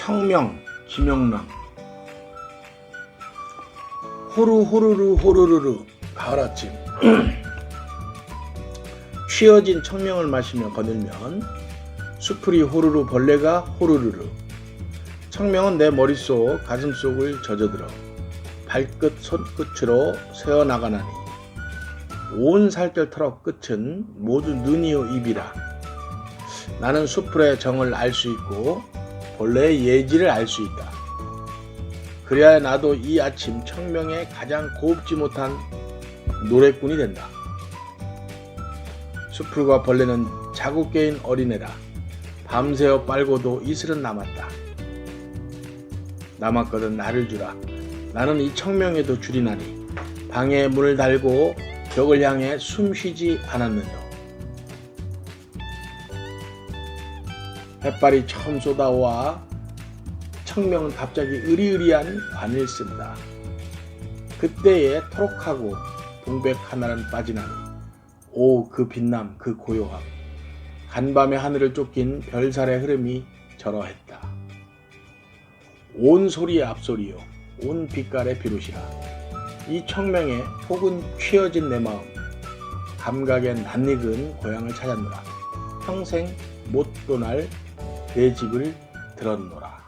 청명, 김영랑. 호루 호루루 호루루루 가을 아침. 쉬어진 청명을 마시며 거닐면 수풀이 호루루 벌레가 호루루루. 청명은 내 머릿속 가슴속을 젖어들어 발끝 손끝으로 새어나가나니 온 살결 털어 끝은 모두 눈이요 입이라. 나는 수풀의 정을 알 수 있고 본래의 예지를 알 수 있다. 그래야 나도 이 아침 청명에 가장 고급지 못한 노래꾼이 된다. 수풀과 벌레는 자고 깨인 어린애라 밤새워 빨고도 이슬은 남았다. 남았거든 나를 주라. 나는 이 청명에도 줄이나니 방에 문을 달고 벽을 향해 숨 쉬지 않았느냐. 햇발이 처음 쏟아와 청명은 갑자기 으리으리한 관을 쓴다. 그때에 토록하고 동백 하나는 빠지나니 오 그 빛남 그 고요함 간밤의 하늘을 쫓긴 별살의 흐름이 저러했다. 온 소리의 앞소리요 온 빛깔의 비롯이라 이 청명에 혹은 취어진 내 마음 감각에 낯익은 고향을 찾았노라 평생 못 떠날 내 집을 들었노라.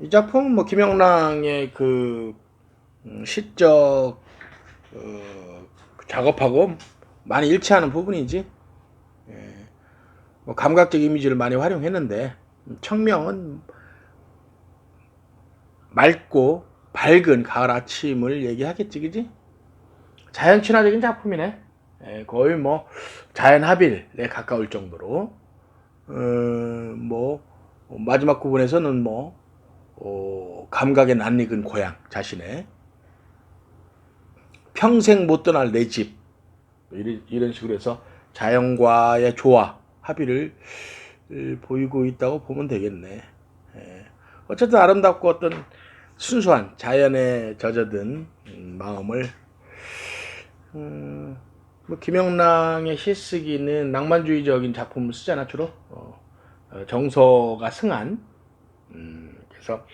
이 작품은 뭐 김영랑의 그 음, 시적 어, 작업하고 많이 일치하는 부분이지. 예, 뭐 감각적 이미지를 많이 활용했는데 청명은 맑고 밝은 가을 아침을 얘기하겠지, 그지? 자연 친화적인 작품이네. 예, 거의 뭐 자연 합일에 가까울 정도로 어, 뭐 마지막 부분에서는 뭐 어, 감각에 낯익은 고향 자신의 평생 못 떠날 내 집 이런, 이런 식으로 해서 자연과의 조화 합의를 을, 보이고 있다고 보면 되겠네. 예. 어쨌든 아름답고 어떤 순수한 자연에 젖어든 음, 마음을 음, 뭐 김영랑의 시쓰기는 낭만주의적인 작품을 쓰잖아 주로. 어, 어, 정서가 승한. 음, 그래서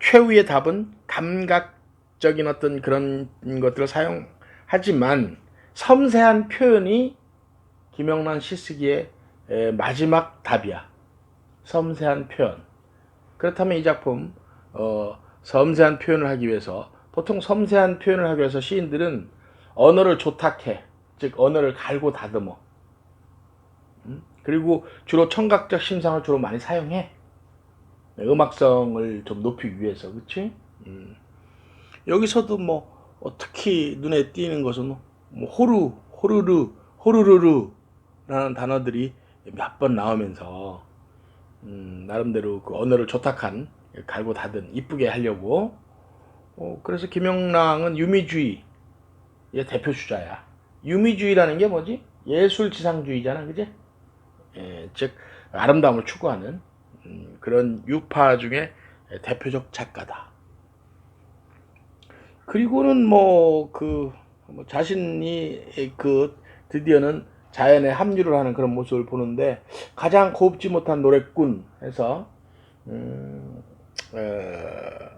최후의 답은 감각적인 어떤 그런 것들을 사용하지만 섬세한 표현이 김영란 시쓰기의 에, 마지막 답이야. 섬세한 표현. 그렇다면 이 작품 어, 섬세한 표현을 하기 위해서 보통 섬세한 표현을 하기 위해서 시인들은 언어를 조탁해 즉 언어를 갈고 다듬어. 음? 그리고 주로 청각적 심상을 주로 많이 사용해. 네, 음악성을 좀 높이기 위해서, 그렇지? 음. 여기서도 뭐 어, 특히 눈에 띄는 것은 뭐 호루, 호루루, 호루루루라는 단어들이 몇 번 나오면서 음, 나름대로 그 언어를 조탁한 갈고 닫은 이쁘게 하려고. 어, 그래서 김영랑은 유미주의의 대표 주자야. 유미주의라는 게 뭐지? 예술 지상주의잖아, 그지? 예, 즉 아름다움을 추구하는 음, 그런 유파 중에 대표적 작가다. 그리고는 뭐그 뭐 자신이 그 드디어는 자연에 합류를 하는 그런 모습을 보는데 가장 곱지 못한 노래꾼 해서 음, 어,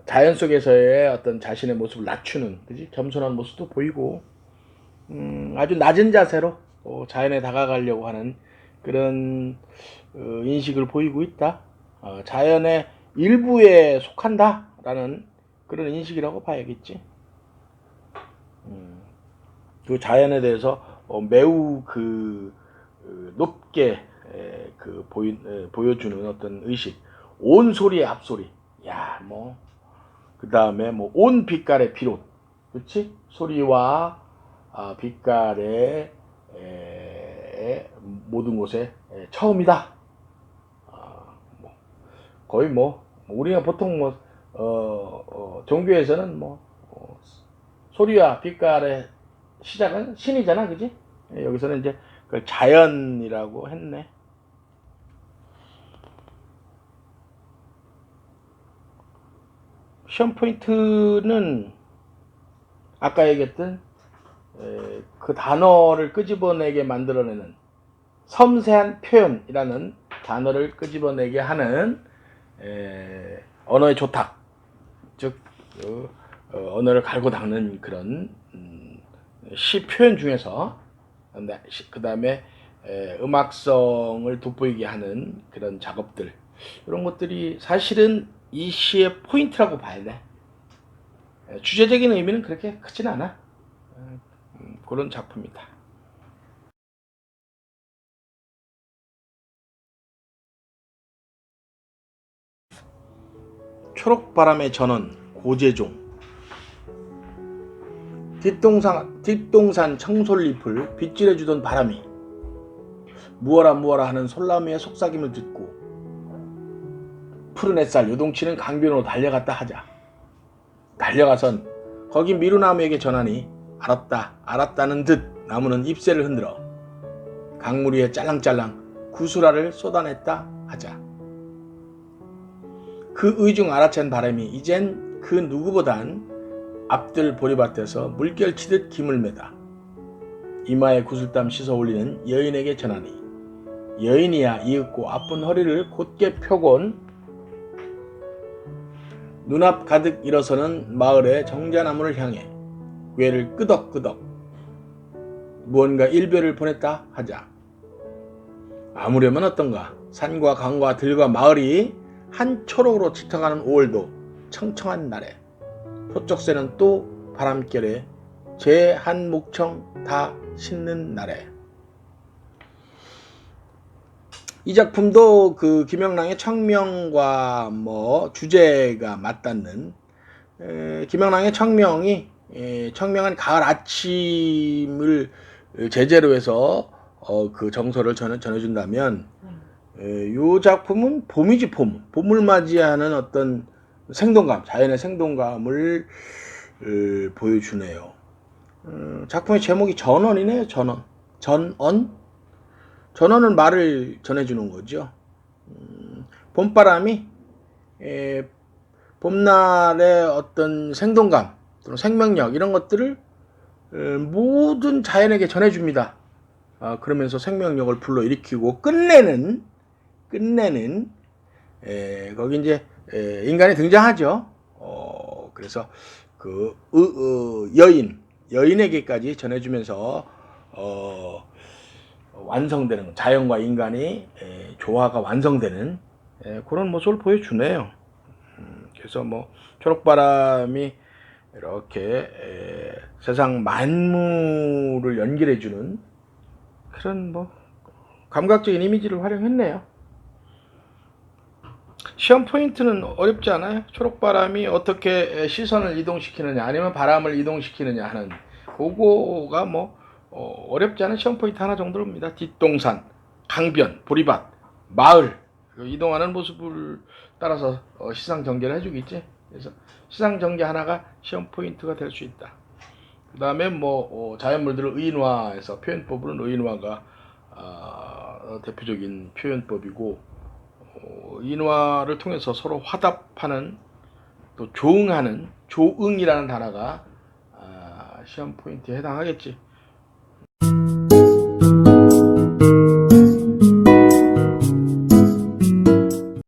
자연 속에서의 어떤 자신의 모습을 낮추는 그지 겸손한 모습도 보이고 음, 아주 낮은 자세로 어, 자연에 다가가려고 하는 그런 어, 인식을 보이고 있다. 어, 자연의 일부에 속한다라는 그런 인식이라고 봐야겠지. 음, 그 자연에 대해서 어, 매우 그 어, 높게 에, 그 보이, 에, 보여주는 어떤 의식, 온 소리의 앞소리, 야, 뭐, 그 다음에 뭐, 온 빛깔의 비롯, 그렇지? 소리와 아, 빛깔의 에, 모든 곳에 에, 처음이다. 아, 뭐, 거의 뭐 우리가 보통 뭐 어, 어, 종교에서는 뭐 어, 소리와 빛깔의 시작은 신이잖아, 그지? 예, 여기서는 이제 그 자연이라고 했네. 시험 포인트는 아까 얘기했던 에, 그 단어를 끄집어내게 만들어내는 섬세한 표현이라는 단어를 끄집어내게 하는 에, 언어의 조탁, 즉 어, 어, 언어를 갈고 닦는 그런 음, 시 표현 중에서 그 다음에 음악성을 돋보이게 하는 그런 작업들 이런 것들이 사실은 이 시의 포인트라고 봐야 돼. 에, 주제적인 의미는 그렇게 크진 않아. 그런 작품이다. 초록바람의 전원 고재종 뒷동산, 뒷동산 청솔잎을 빗질해주던 바람이 무어라 무어라 하는 솔나무의 속삭임을 듣고 푸른 햇살 요동치는 강변으로 달려갔다 하자 달려가선 거기 미루나무에게 전하니 알았다 알았다는 듯 나무는 잎새를 흔들어 강물 위에 짤랑짤랑 구슬알을 쏟아냈다 하자. 그 의중 알아챈 바람이 이젠 그 누구보단 앞들 보리밭에서 물결치듯 김을 매다. 이마에 구슬땀 씻어 올리는 여인에게 전하니 여인이야 이윽고 아픈 허리를 곧게 펴곤 눈앞 가득 일어서는 마을의 정자나무를 향해 괴를 끄덕끄덕. 무언가 일별을 보냈다 하자. 아무려면 어떤가? 산과 강과 들과 마을이 한 초록으로 짙어가는 5월도 청청한 날에 토쪽새는 또 바람결에 제 한 목청 다 씻는 날에. 이 작품도 그 김영랑의 청명과 뭐 주제가 맞닿는 에, 김영랑의 청명이 에, 청명한 가을 아침을 제재로 해서 어, 그 정서를 전해, 전해준다면 에, 요 작품은 봄이지 봄. 봄을 맞이하는 어떤 생동감 자연의 생동감을 에, 보여주네요. 음, 작품의 제목이 전원이네요 전원. 전언? 전원은 말을 전해주는 거죠. 음, 봄바람이 에, 봄날의 어떤 생동감 또는 생명력 이런 것들을 에, 모든 자연에게 전해줍니다. 아, 그러면서 생명력을 불러일으키고 끝내는 끝내는 에, 거기 이제 에, 인간이 등장하죠. 어, 그래서 그 으, 으, 여인 여인에게까지 전해주면서 어, 완성되는 자연과 인간이 에, 조화가 완성되는 에, 그런 모습을 보여주네요. 음, 그래서 뭐 초록바람이 이렇게 에, 세상 만물을 연결해주는 그런 뭐 감각적인 이미지를 활용했네요. 시험 포인트는 어렵지 않아요. 초록바람이 어떻게 시선을 이동시키느냐 아니면 바람을 이동시키느냐 하는 그거가 뭐 어, 어렵지 않은 시험 포인트 하나 정도입니다. 뒷동산, 강변, 보리밭, 마을 그 이동하는 모습을 따라서 어, 시상 전개를 해주겠지. 그래서 시상 전개 하나가 시험 포인트가 될 수 있다. 그 다음에 뭐 어, 자연물들을 의인화해서 표현법으로는 의인화가 어, 대표적인 표현법이고 어, 인화를 통해서 서로 화답하는 또 조응하는 조응이라는 단어가 아, 시험 포인트에 해당하겠지.